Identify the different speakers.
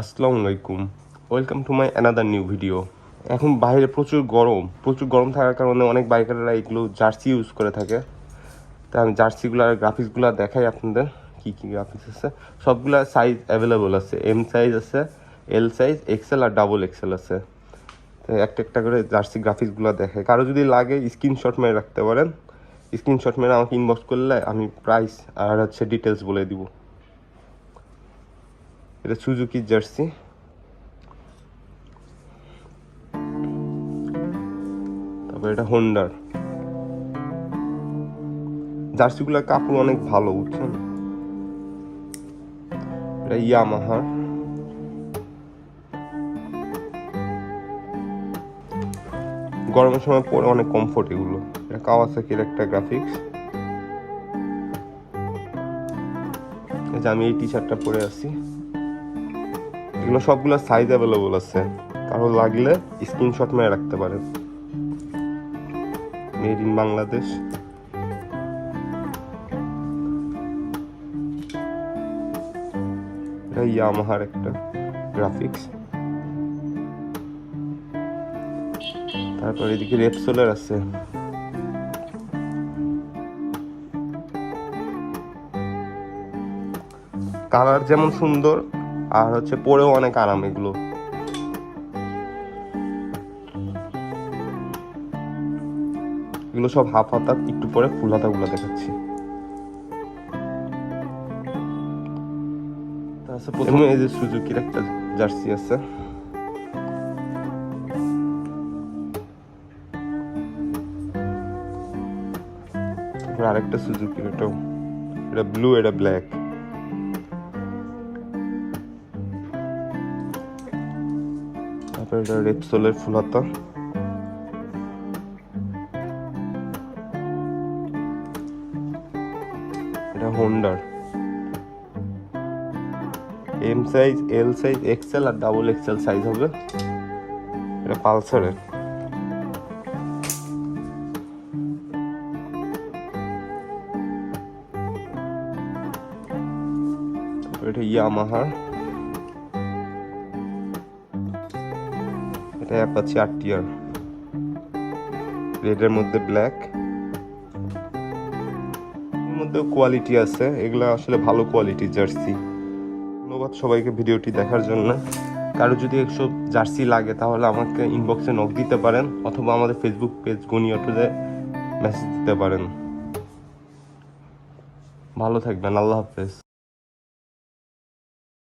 Speaker 1: আসসালামু আলাইকুম। Welcome to my another new video এখন বাইরে প্রচুর গরম। প্রচুর গরম থাকার কারণে অনেক বাইকাররা এগুলো জার্সি ইউজ করে থাকে। তাই আমি জার্সিগুলো আর গ্রাফিক্সগুলো দেখাই আপনাদের। কী কী গ্রাফিক্স আছে? সবগুলো সাইজ অ্যাভেলেবল আছে। এম সাইজ আছে এল সাইজ এক্সেল আর ডাবল এক্সেল আছে। তো একটা একটা করে জার্সি গ্রাফিক্সগুলো দেখে কারও যদি লাগে স্ক্রিনশট মেরে রাখতে পারেন। স্ক্রিনশট মেরে আমাকে ইনবক্স করলে আমি প্রাইস আর হচ্ছে ডিটেলস বলে দিব। এটা সুজুকির জার্সি তারপর এটা হোন্ডার জার্সিগুলোর কাপড় অনেক ভালো, বুঝছেন? এটা ইয়ামাহার গরমের সময় পরে অনেক কমফোর্ট এগুলো। এটা কাওয়াসাকির একটা গ্রাফিক্স আমি এই টি শার্টটা পরে আছি। এগুলো সবগুলো সাইজ অ্যাভেলেবল আছে। কারও লাগলে স্ক্রিনশট মেরে রাখতে পারেন। মেড ইন বাংলাদেশ এটা ইয়ামাহার একটা গ্রাফিক্স তারপর এদিকে রেপসোলার আছে। কালার যেমন সুন্দর আর হচ্ছে পরেও অনেক আরাম এগুলো। এগুলো সব হাফ হাতা একটু পরে ফুল হাতাগুলো দেখাচ্ছি। প্রথমে এই যে সুজুকির একটা জার্সি আছে। আরেকটা সুজুকির এটাও। এটা ব্লু এটা ব্ল্যাক তারপর এটা রেপসোলের ফুলহাতা এটা হোন্ডার M size L size XL আর ডাবল এক্সেল সাইজ হবে। এটা পালসারের। এটা ইয়ামাহার এটা অ্যাপাচি আর টিয়ার রেডের মধ্যে ব্ল্যাক এর মধ্যেও কোয়ালিটি আছে। এগুলো আসলে ভালো কোয়ালিটি জার্সি ধন্যবাদ সবাইকে ভিডিওটি দেখার জন্য। কারও যদি এসব জার্সি লাগে, তাহলে আমাকে ইনবক্সে নক দিতে পারেন, অথবা আমাদের ফেসবুক পেজ গনি অটোতে মেসেজ দিতে পারেন। ভালো থাকবেন, আল্লাহ হাফেজ।